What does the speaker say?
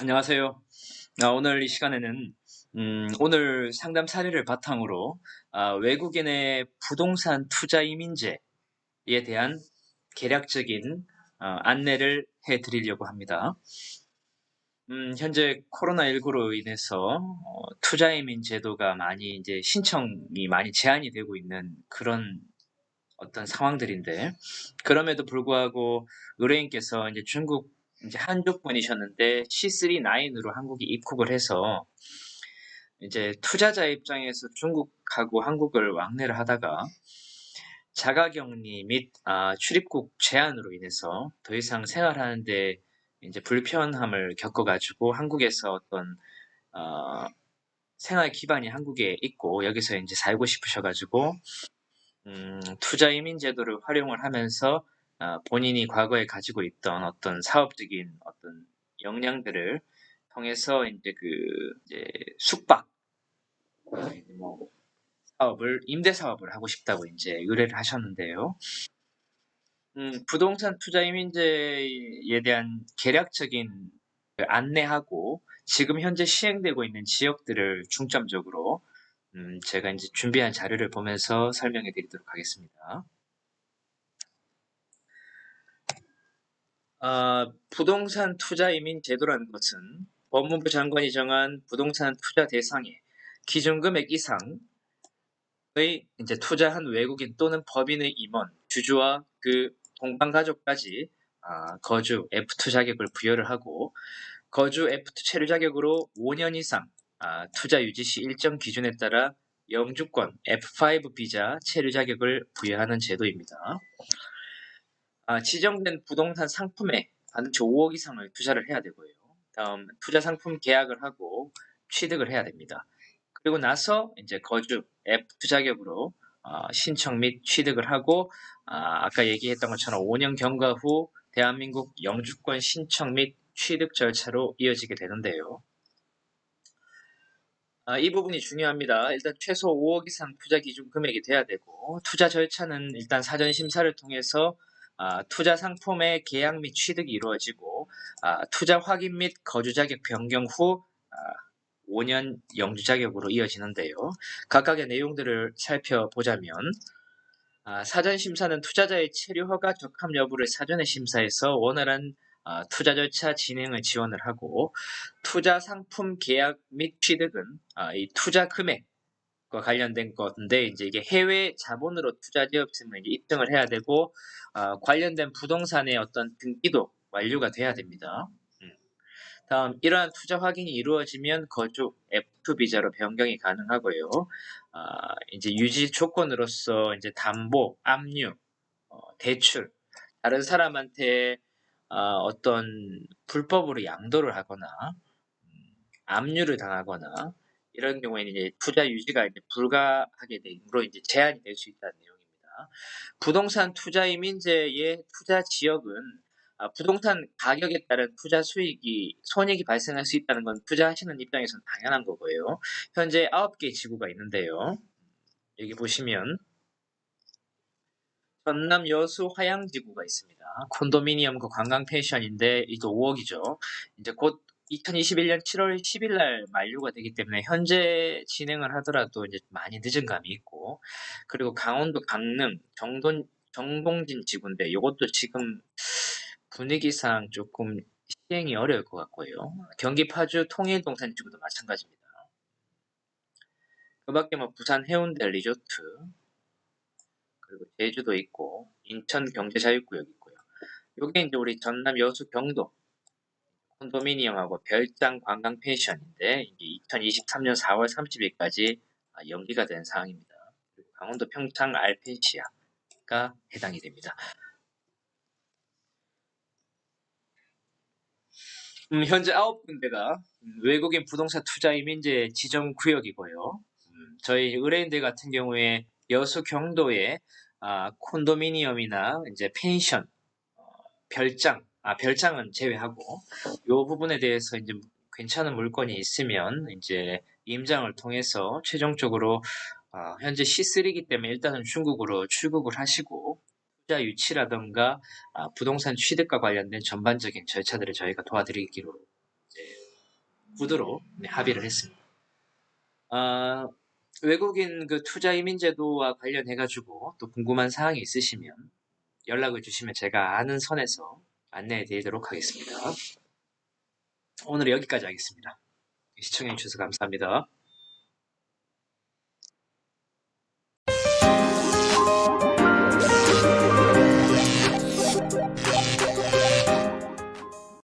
안녕하세요. 아, 오늘 이 시간에는 음, 오늘 상담 사례를 바탕으로 아, 외국인의 부동산 투자 이민제에 대한 개략적인 어, 안내를 해드리려고 합니다. 음, 현재 코로나19로 인해서 어, 투자 이민 제도가 많이 이제 신청이 많이 제한이 되고 있는 그런 어떤 상황들인데 그럼에도 불구하고 의뢰인께서 이제 중국 이제 한족 분이셨는데 C39으로 한국에 입국을 해서 이제 투자자 입장에서 중국하고 한국을 왕래를 하다가 자가격리 및 아, 출입국 제한으로 인해서 더 이상 생활하는데 이제 불편함을 겪어가지고 한국에서 어떤 어, 생활 기반이 한국에 있고 여기서 이제 살고 싶으셔가지고 음, 투자 이민 제도를 활용을 하면서 어, 본인이 과거에 가지고 있던 어떤 사업적인 어떤 역량들을 통해서 이제 그 이제 숙박 뭐 사업을 임대 사업을 하고 싶다고 이제 의뢰를 하셨는데요. 음, 부동산 투자 이민제에 대한 개략적인 그 안내하고 지금 현재 시행되고 있는 지역들을 중점적으로 음, 제가 이제 준비한 자료를 보면서 설명해 드리도록 하겠습니다. 아, 부동산 투자 이민 제도라는 것은 법무부 장관이 정한 부동산 투자 대상의 기준 금액 이상의 이제 투자한 외국인 또는 법인의 임원, 주주와 그 동반 가족까지 아, 거주 F2 자격을 부여를 하고 거주 F2 체류 자격으로 5년 이상 아, 투자 유지 시 일정 기준에 따라 영주권 F5 비자 체류 자격을 부여하는 제도입니다. 아, 지정된 부동산 상품에 반드시 5억 이상을 투자를 해야 되고요. 다음 투자 상품 계약을 하고 취득을 해야 됩니다. 그리고 나서 이제 거주 F2 자격으로 어, 신청 및 취득을 하고 아, 아까 얘기했던 것처럼 5년 경과 후 대한민국 영주권 신청 및 취득 절차로 이어지게 되는데요. 아, 이 부분이 중요합니다. 일단 최소 5억 이상 투자 기준 금액이 돼야 되고 투자 절차는 일단 사전 심사를 통해서 아, 투자 상품의 계약 및 취득이 이루어지고 아, 투자 확인 및 거주 자격 변경 후 5년 아, 영주 자격으로 이어지는데요. 각각의 내용들을 살펴보자면 아, 사전 심사는 투자자의 체류 허가 적합 여부를 사전에 심사해서 원활한 아, 투자 절차 진행을 지원을 하고 투자 상품 계약 및 취득은 이 투자 금액 과 관련된 건데 이제 이게 해외 자본으로 투자되었음을 입증을 해야 되고 어, 관련된 부동산의 어떤 등기도 완료가 돼야 됩니다. 음. 다음 이러한 투자 확인이 이루어지면 거주 F2 비자로 변경이 가능하고요. 어, 이제 유지 조건으로서 이제 담보, 압류, 어, 대출, 다른 사람한테 어, 떤 불법으로 양도를 하거나 음, 압류를 당하거나 이런 경우에는 이제 투자 유지가 이제 불가하게 되므로 이제 제한이 될 수 있다는 내용입니다. 부동산 투자 이민제의 투자 지역은 아, 부동산 가격에 따른 투자 수익이 손익이 발생할 수 있다는 건 투자하시는 입장에서는 당연한 거고요. 현재 9개 지구가 있는데요. 여기 보시면 전남 여수 화양지구가 있습니다. 콘도미니엄과 관광 펜션인데 이도 5억이죠. 이제 곧 2021년 7월 10일 날 만료가 되기 때문에 현재 진행을 하더라도 이제 많이 늦은 감이 있고 그리고 강원도 강릉 정돈 정동진 지구인데 이것도 지금 분위기상 조금 시행이 어려울 것 같고요. 경기 파주 통일동산 지구도 마찬가지입니다. 그 밖에 뭐 부산 해운대 리조트 그리고 제주도 있고 인천 경제자유구역 있고요. 요게 이제 우리 전남 여수 경도 콘도미니엄하고 별장 관광 펜션인데 이게 2023년 4월 30일까지 연기가 된 사항입니다. 그리고 강원도 평창 알펜시아가 해당이 됩니다. 음, 현재 9군데가 외국인 부동산 투자 이민제 지정 구역이고요. 음, 저희 의뢰인들 같은 경우에 여수 경도에 아, 콘도미니엄이나 이제 펜션, 어, 별장 아, 별장은 제외하고 이 부분에 대해서 이제 괜찮은 물건이 있으면 이제 임장을 통해서 최종적으로 어, 현재 C3이기 때문에 일단은 중국으로 출국을 하시고 투자 유치라던가 아, 부동산 취득과 관련된 전반적인 절차들을 저희가 도와드리기로 구도로 네, 합의를 했습니다. 아, 외국인 그 투자 이민 제도와 관련해 가지고 또 궁금한 사항이 있으시면 연락을 주시면 제가 아는 선에서 안내해 드리도록 하겠습니다. 오늘 여기까지 하겠습니다. 시청해 주셔서 감사합니다.